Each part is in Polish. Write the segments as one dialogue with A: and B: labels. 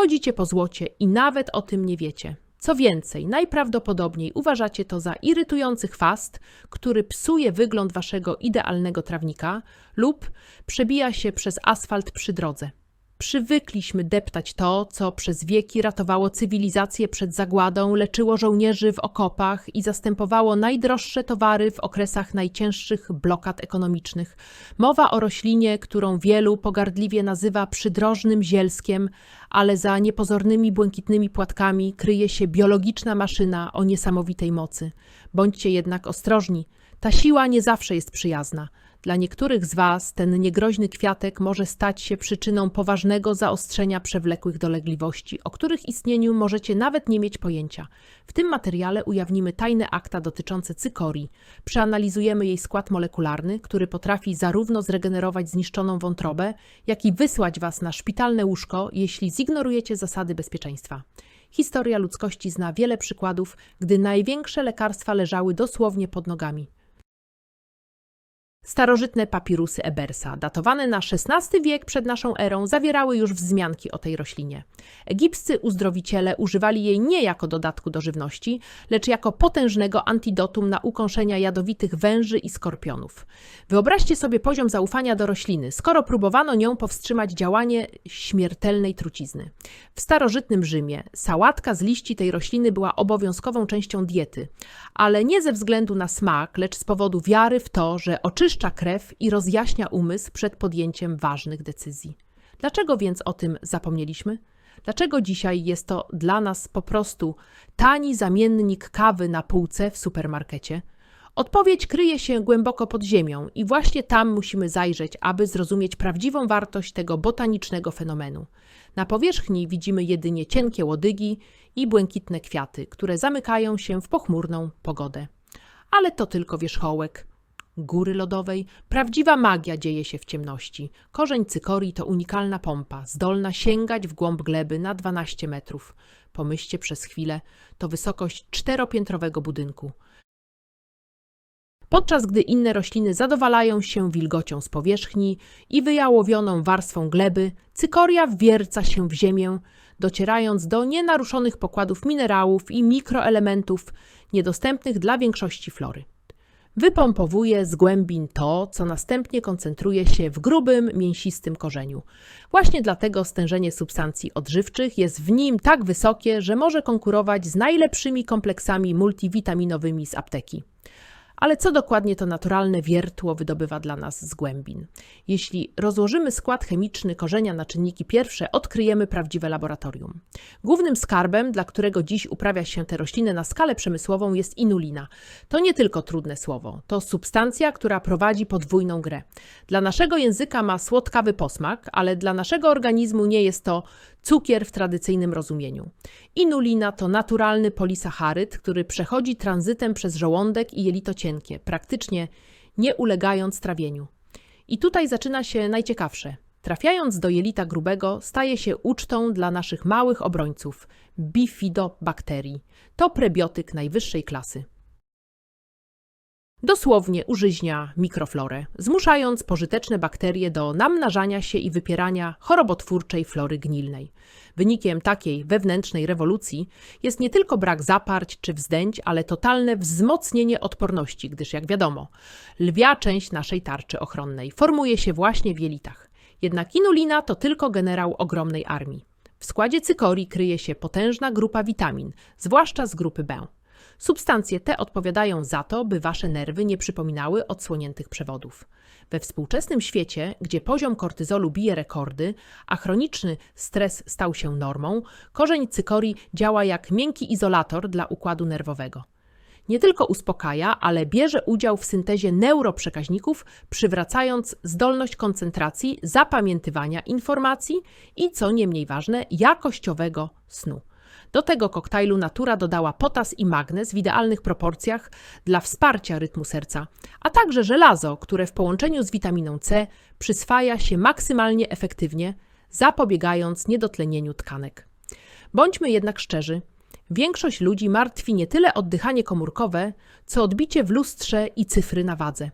A: chodzicie po złocie i nawet o tym nie wiecie. Co więcej, najprawdopodobniej uważacie to za irytujący chwast, który psuje wygląd waszego idealnego trawnika lub przebija się przez asfalt przy drodze. Przywykliśmy deptać to, co przez wieki ratowało cywilizację przed zagładą, leczyło żołnierzy w okopach i zastępowało najdroższe towary w okresach najcięższych blokad ekonomicznych. Mowa o roślinie, którą wielu pogardliwie nazywa przydrożnym zielskiem, ale za niepozornymi błękitnymi płatkami kryje się biologiczna maszyna o niesamowitej mocy. Bądźcie jednak ostrożni. Ta siła nie zawsze jest przyjazna. Dla niektórych z Was ten niegroźny kwiatek może stać się przyczyną poważnego zaostrzenia przewlekłych dolegliwości, o których istnieniu możecie nawet nie mieć pojęcia. W tym materiale ujawnimy tajne akta dotyczące cykorii. Przeanalizujemy jej skład molekularny, który potrafi zarówno zregenerować zniszczoną wątrobę, jak i wysłać Was na szpitalne łóżko, jeśli zignorujecie zasady bezpieczeństwa. Historia ludzkości zna wiele przykładów, gdy największe lekarstwa leżały dosłownie pod nogami. Starożytne papirusy Ebersa, datowane na XVI wiek przed naszą erą, zawierały już wzmianki o tej roślinie. Egipscy uzdrowiciele używali jej nie jako dodatku do żywności, lecz jako potężnego antidotum na ukąszenia jadowitych węży i skorpionów. Wyobraźcie sobie poziom zaufania do rośliny, skoro próbowano nią powstrzymać działanie śmiertelnej trucizny. W starożytnym Rzymie sałatka z liści tej rośliny była obowiązkową częścią diety, ale nie ze względu na smak, lecz z powodu wiary w to, że oczyszcza krew i rozjaśnia umysł przed podjęciem ważnych decyzji. Dlaczego więc o tym zapomnieliśmy? Dlaczego dzisiaj jest to dla nas po prostu tani zamiennik kawy na półce w supermarkecie? Odpowiedź kryje się głęboko pod ziemią i właśnie tam musimy zajrzeć, aby zrozumieć prawdziwą wartość tego botanicznego fenomenu. Na powierzchni widzimy jedynie cienkie łodygi i błękitne kwiaty, które zamykają się w pochmurną pogodę. Ale to tylko wierzchołek góry lodowej. Prawdziwa magia dzieje się w ciemności. Korzeń cykorii to unikalna pompa, zdolna sięgać w głąb gleby na 12 metrów. Pomyślcie przez chwilę, to wysokość czteropiętrowego budynku. Podczas gdy inne rośliny zadowalają się wilgocią z powierzchni i wyjałowioną warstwą gleby, cykoria wwierca się w ziemię, docierając do nienaruszonych pokładów minerałów i mikroelementów niedostępnych dla większości flory. Wypompowuje z głębin to, co następnie koncentruje się w grubym, mięsistym korzeniu. Właśnie dlatego stężenie substancji odżywczych jest w nim tak wysokie, że może konkurować z najlepszymi kompleksami multivitaminowymi z apteki. Ale co dokładnie to naturalne wiertło wydobywa dla nas z głębin? Jeśli rozłożymy skład chemiczny korzenia na czynniki pierwsze, odkryjemy prawdziwe laboratorium. Głównym skarbem, dla którego dziś uprawia się te rośliny na skalę przemysłową, jest inulina. To nie tylko trudne słowo, to substancja, która prowadzi podwójną grę. Dla naszego języka ma słodkawy posmak, ale dla naszego organizmu nie jest to cukier w tradycyjnym rozumieniu. Inulina to naturalny polisacharyd, który przechodzi tranzytem przez żołądek i jelito cienkie, praktycznie nie ulegając trawieniu. I tutaj zaczyna się najciekawsze. Trafiając do jelita grubego, staje się ucztą dla naszych małych obrońców bifidobakterii. To prebiotyk najwyższej klasy. Dosłownie użyźnia mikroflorę, zmuszając pożyteczne bakterie do namnażania się i wypierania chorobotwórczej flory gnilnej. Wynikiem takiej wewnętrznej rewolucji jest nie tylko brak zaparć czy wzdęć, ale totalne wzmocnienie odporności, gdyż jak wiadomo, lwia część naszej tarczy ochronnej formuje się właśnie w jelitach. Jednak inulina to tylko generał ogromnej armii. W składzie cykorii kryje się potężna grupa witamin, zwłaszcza z grupy B. Substancje te odpowiadają za to, by wasze nerwy nie przypominały odsłoniętych przewodów. We współczesnym świecie, gdzie poziom kortyzolu bije rekordy, a chroniczny stres stał się normą, korzeń cykorii działa jak miękki izolator dla układu nerwowego. Nie tylko uspokaja, ale bierze udział w syntezie neuroprzekaźników, przywracając zdolność koncentracji, zapamiętywania informacji i, co nie mniej ważne, jakościowego snu. Do tego koktajlu natura dodała potas i magnez w idealnych proporcjach dla wsparcia rytmu serca, a także żelazo, które w połączeniu z witaminą C przyswaja się maksymalnie efektywnie, zapobiegając niedotlenieniu tkanek. Bądźmy jednak szczerzy. Większość ludzi martwi nie tyle oddychanie komórkowe, co odbicie w lustrze i cyfry na wadze.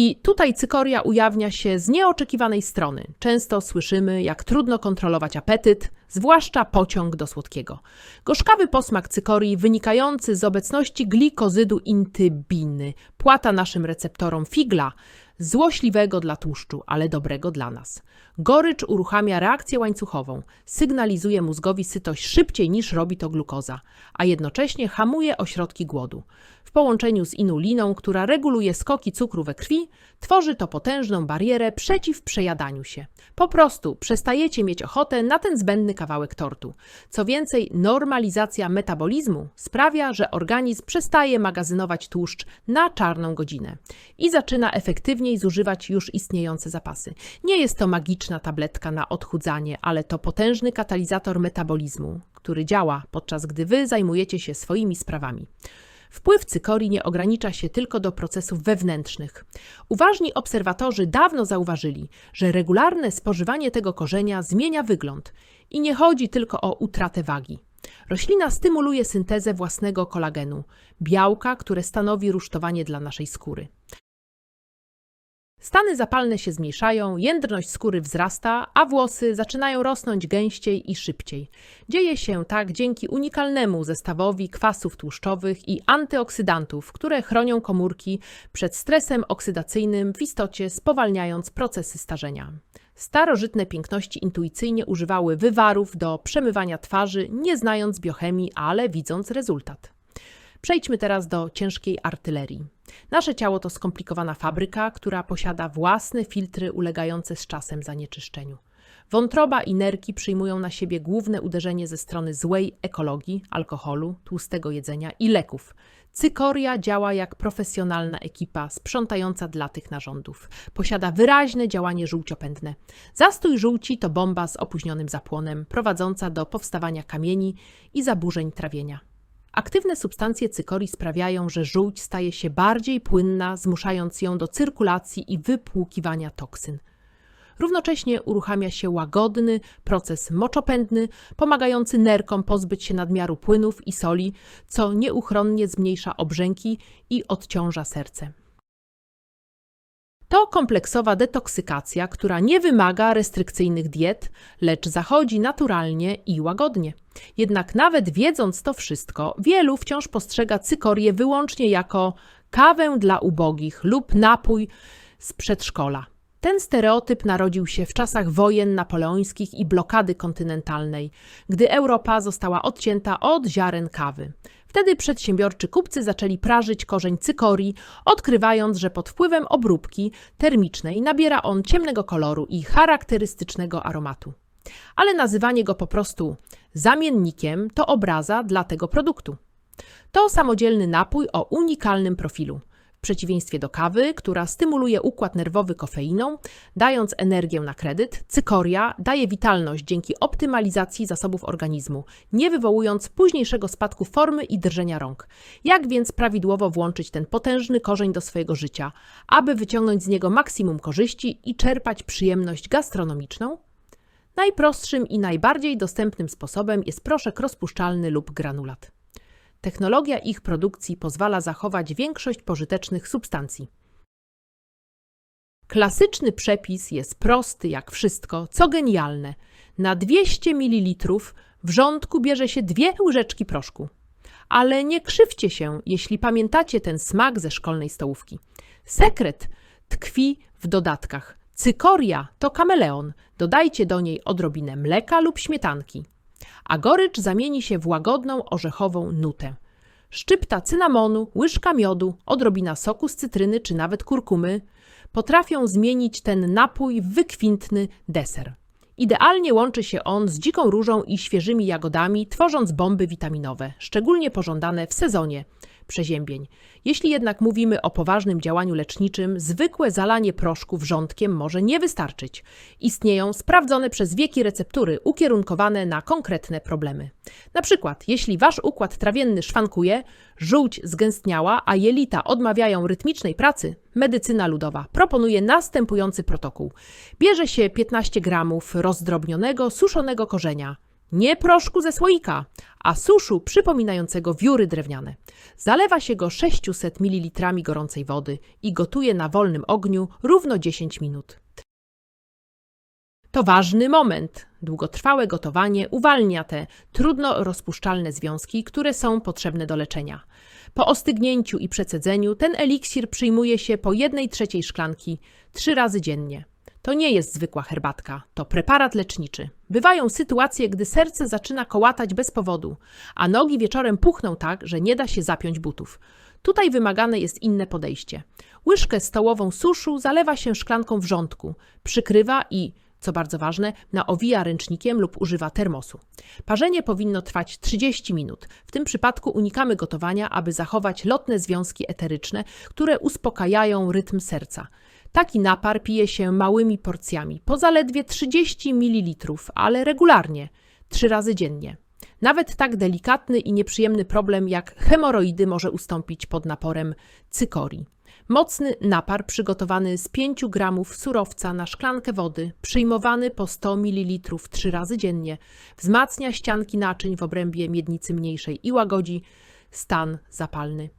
A: I tutaj cykoria ujawnia się z nieoczekiwanej strony. Często słyszymy, jak trudno kontrolować apetyt, zwłaszcza pociąg do słodkiego. Gorzkawy posmak cykorii wynikający z obecności glikozydu intybiny płata naszym receptorom figla, złośliwego dla tłuszczu, ale dobrego dla nas. Gorycz uruchamia reakcję łańcuchową, sygnalizuje mózgowi sytość szybciej niż robi to glukoza, a jednocześnie hamuje ośrodki głodu. W połączeniu z inuliną, która reguluje skoki cukru we krwi, tworzy to potężną barierę przeciw przejadaniu się. Po prostu przestajecie mieć ochotę na ten zbędny kawałek tortu. Co więcej, normalizacja metabolizmu sprawia, że organizm przestaje magazynować tłuszcz na czarną godzinę i zaczyna efektywniej zużywać już istniejące zapasy. Nie jest to magiczna tabletka na odchudzanie, ale to potężny katalizator metabolizmu, który działa podczas gdy wy zajmujecie się swoimi sprawami. Wpływ cykorii nie ogranicza się tylko do procesów wewnętrznych. Uważni obserwatorzy dawno zauważyli, że regularne spożywanie tego korzenia zmienia wygląd i nie chodzi tylko o utratę wagi. Roślina stymuluje syntezę własnego kolagenu, białka, które stanowi rusztowanie dla naszej skóry. Stany zapalne się zmniejszają, jędrność skóry wzrasta, a włosy zaczynają rosnąć gęściej i szybciej. Dzieje się tak dzięki unikalnemu zestawowi kwasów tłuszczowych i antyoksydantów, które chronią komórki przed stresem oksydacyjnym, w istocie spowalniając procesy starzenia. Starożytne piękności intuicyjnie używały wywarów do przemywania twarzy, nie znając biochemii, ale widząc rezultat. Przejdźmy teraz do ciężkiej artylerii. Nasze ciało to skomplikowana fabryka, która posiada własne filtry ulegające z czasem zanieczyszczeniu. Wątroba i nerki przyjmują na siebie główne uderzenie ze strony złej ekologii, alkoholu, tłustego jedzenia i leków. Cykoria działa jak profesjonalna ekipa sprzątająca dla tych narządów. Posiada wyraźne działanie żółciopędne. Zastój żółci to bomba z opóźnionym zapłonem, prowadząca do powstawania kamieni i zaburzeń trawienia. Aktywne substancje cykorii sprawiają, że żółć staje się bardziej płynna, zmuszając ją do cyrkulacji i wypłukiwania toksyn. Równocześnie uruchamia się łagodny proces moczopędny, pomagający nerkom pozbyć się nadmiaru płynów i soli, co nieuchronnie zmniejsza obrzęki i odciąża serce. To kompleksowa detoksykacja, która nie wymaga restrykcyjnych diet, lecz zachodzi naturalnie i łagodnie. Jednak nawet wiedząc to wszystko, wielu wciąż postrzega cykorię wyłącznie jako kawę dla ubogich lub napój z przedszkola. Ten stereotyp narodził się w czasach wojen napoleońskich i blokady kontynentalnej, gdy Europa została odcięta od ziaren kawy. Wtedy przedsiębiorczy kupcy zaczęli prażyć korzeń cykorii, odkrywając, że pod wpływem obróbki termicznej nabiera on ciemnego koloru i charakterystycznego aromatu. Ale nazywanie go po prostu zamiennikiem to obraza dla tego produktu. To samodzielny napój o unikalnym profilu. W przeciwieństwie do kawy, która stymuluje układ nerwowy kofeiną, dając energię na kredyt, cykoria daje witalność dzięki optymalizacji zasobów organizmu, nie wywołując późniejszego spadku formy i drżenia rąk. Jak więc prawidłowo włączyć ten potężny korzeń do swojego życia, aby wyciągnąć z niego maksimum korzyści i czerpać przyjemność gastronomiczną? Najprostszym i najbardziej dostępnym sposobem jest proszek rozpuszczalny lub granulat. Technologia ich produkcji pozwala zachować większość pożytecznych substancji. Klasyczny przepis jest prosty jak wszystko, co genialne. Na 200 ml wrzątku bierze się dwie łyżeczki proszku. Ale nie krzywcie się, jeśli pamiętacie ten smak ze szkolnej stołówki. Sekret tkwi w dodatkach. Cykoria to kameleon. Dodajcie do niej odrobinę mleka lub śmietanki a gorycz zamieni się w łagodną, orzechową nutę. Szczypta cynamonu, łyżka miodu, odrobina soku z cytryny czy nawet kurkumy potrafią zmienić ten napój w wykwintny deser. Idealnie łączy się on z dziką różą i świeżymi jagodami, tworząc bomby witaminowe, szczególnie pożądane w sezonie przeziębień. Jeśli jednak mówimy o poważnym działaniu leczniczym, zwykłe zalanie proszku wrzątkiem może nie wystarczyć. Istnieją sprawdzone przez wieki receptury ukierunkowane na konkretne problemy. Na przykład, jeśli wasz układ trawienny szwankuje, żółć zgęstniała, a jelita odmawiają rytmicznej pracy, medycyna ludowa proponuje następujący protokół. Bierze się 15 gramów rozdrobnionego, suszonego korzenia, Nie proszku ze słoika, a suszu przypominającego wióry drewniane. Zalewa się go 600 ml gorącej wody i gotuje na wolnym ogniu równo 10 minut. To ważny moment. Długotrwałe gotowanie uwalnia te trudno rozpuszczalne związki, które są potrzebne do leczenia. Po ostygnięciu i przecedzeniu ten eliksir przyjmuje się po 1 trzeciej szklanki trzy razy dziennie. To nie jest zwykła herbatka, to preparat leczniczy. Bywają sytuacje, gdy serce zaczyna kołatać bez powodu, a nogi wieczorem puchną tak, że nie da się zapiąć butów. Tutaj wymagane jest inne podejście. Łyżkę stołową suszu zalewa się szklanką wrzątku, przykrywa i co bardzo ważne, naowija ręcznikiem lub używa termosu. Parzenie powinno trwać 30 minut. W tym przypadku unikamy gotowania, aby zachować lotne związki eteryczne, które uspokajają rytm serca. Taki napar pije się małymi porcjami, po zaledwie 30 ml, ale regularnie, trzy razy dziennie. Nawet tak delikatny i nieprzyjemny problem jak hemoroidy może ustąpić pod naporem cykorii. Mocny napar przygotowany z 5 gramów surowca na szklankę wody, przyjmowany po 100 ml trzy razy dziennie, wzmacnia ścianki naczyń w obrębie miednicy mniejszej i łagodzi stan zapalny.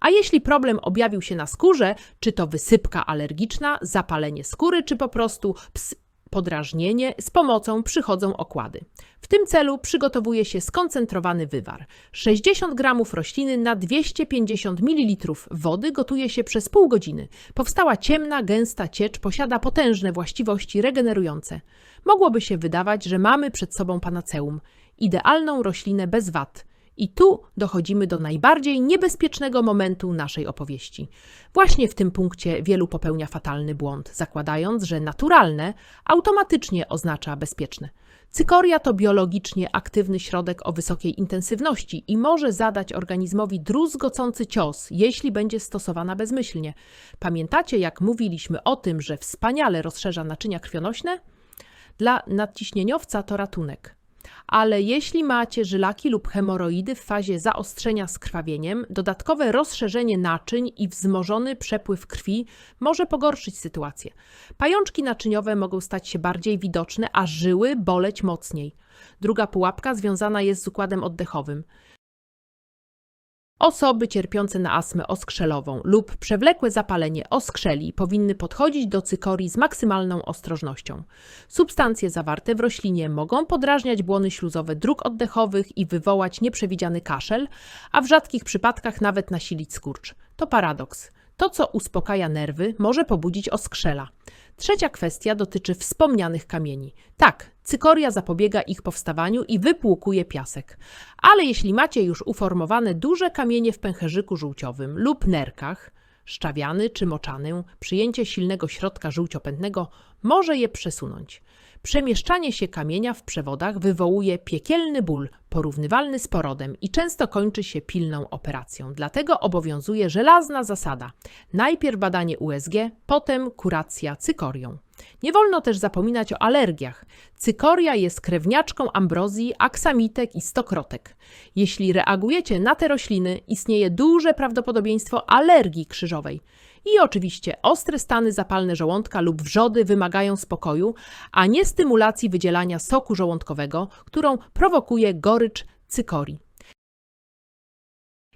A: A jeśli problem objawił się na skórze, czy to wysypka alergiczna, zapalenie skóry, czy po prostu ps podrażnienie, z pomocą przychodzą okłady. W tym celu przygotowuje się skoncentrowany wywar. 60 g rośliny na 250 ml wody gotuje się przez pół godziny. Powstała ciemna, gęsta ciecz posiada potężne właściwości regenerujące. Mogłoby się wydawać, że mamy przed sobą panaceum, idealną roślinę bez wad – i tu dochodzimy do najbardziej niebezpiecznego momentu naszej opowieści. Właśnie w tym punkcie wielu popełnia fatalny błąd, zakładając, że naturalne automatycznie oznacza bezpieczne. Cykoria to biologicznie aktywny środek o wysokiej intensywności i może zadać organizmowi druzgocący cios, jeśli będzie stosowana bezmyślnie. Pamiętacie, jak mówiliśmy o tym, że wspaniale rozszerza naczynia krwionośne? Dla nadciśnieniowca to ratunek ale jeśli macie żylaki lub hemoroidy w fazie zaostrzenia z krwawieniem, dodatkowe rozszerzenie naczyń i wzmożony przepływ krwi może pogorszyć sytuację. Pajączki naczyniowe mogą stać się bardziej widoczne, a żyły boleć mocniej. Druga pułapka związana jest z układem oddechowym. Osoby cierpiące na astmę oskrzelową lub przewlekłe zapalenie oskrzeli powinny podchodzić do cykorii z maksymalną ostrożnością. Substancje zawarte w roślinie mogą podrażniać błony śluzowe dróg oddechowych i wywołać nieprzewidziany kaszel, a w rzadkich przypadkach nawet nasilić skurcz. To paradoks. To, co uspokaja nerwy, może pobudzić oskrzela. Trzecia kwestia dotyczy wspomnianych kamieni. Tak, cykoria zapobiega ich powstawaniu i wypłukuje piasek. Ale jeśli macie już uformowane duże kamienie w pęcherzyku żółciowym lub nerkach, szczawiany czy moczany, przyjęcie silnego środka żółciopędnego może je przesunąć. Przemieszczanie się kamienia w przewodach wywołuje piekielny ból, porównywalny z porodem i często kończy się pilną operacją. Dlatego obowiązuje żelazna zasada: najpierw badanie USG, potem kuracja cykorią. Nie wolno też zapominać o alergiach. Cykoria jest krewniaczką ambrozji, aksamitek i stokrotek. Jeśli reagujecie na te rośliny, istnieje duże prawdopodobieństwo alergii krzyżowej. I oczywiście ostre stany zapalne żołądka lub wrzody wymagają spokoju, a nie stymulacji wydzielania soku żołądkowego, którą prowokuje gorycz cykorii.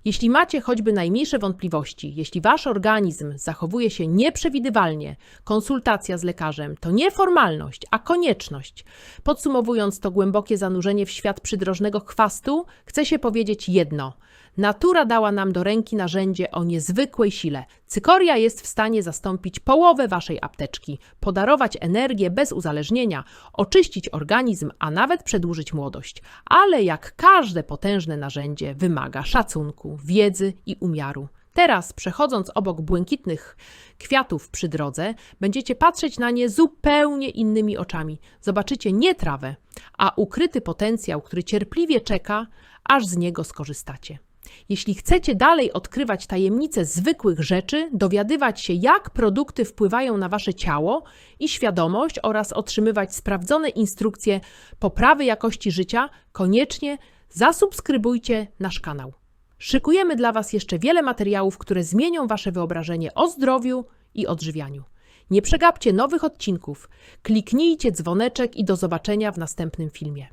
A: Jeśli macie choćby najmniejsze wątpliwości, jeśli wasz organizm zachowuje się nieprzewidywalnie, konsultacja z lekarzem to nie formalność, a konieczność. Podsumowując to głębokie zanurzenie w świat przydrożnego chwastu, chce się powiedzieć jedno – Natura dała nam do ręki narzędzie o niezwykłej sile. Cykoria jest w stanie zastąpić połowę waszej apteczki, podarować energię bez uzależnienia, oczyścić organizm, a nawet przedłużyć młodość. Ale jak każde potężne narzędzie, wymaga szacunku, wiedzy i umiaru. Teraz, przechodząc obok błękitnych kwiatów przy drodze, będziecie patrzeć na nie zupełnie innymi oczami. Zobaczycie nie trawę, a ukryty potencjał, który cierpliwie czeka, aż z niego skorzystacie. Jeśli chcecie dalej odkrywać tajemnice zwykłych rzeczy, dowiadywać się, jak produkty wpływają na wasze ciało i świadomość oraz otrzymywać sprawdzone instrukcje poprawy jakości życia, koniecznie zasubskrybujcie nasz kanał. Szykujemy dla Was jeszcze wiele materiałów, które zmienią Wasze wyobrażenie o zdrowiu i odżywianiu. Nie przegapcie nowych odcinków. Kliknijcie dzwoneczek i do zobaczenia w następnym filmie.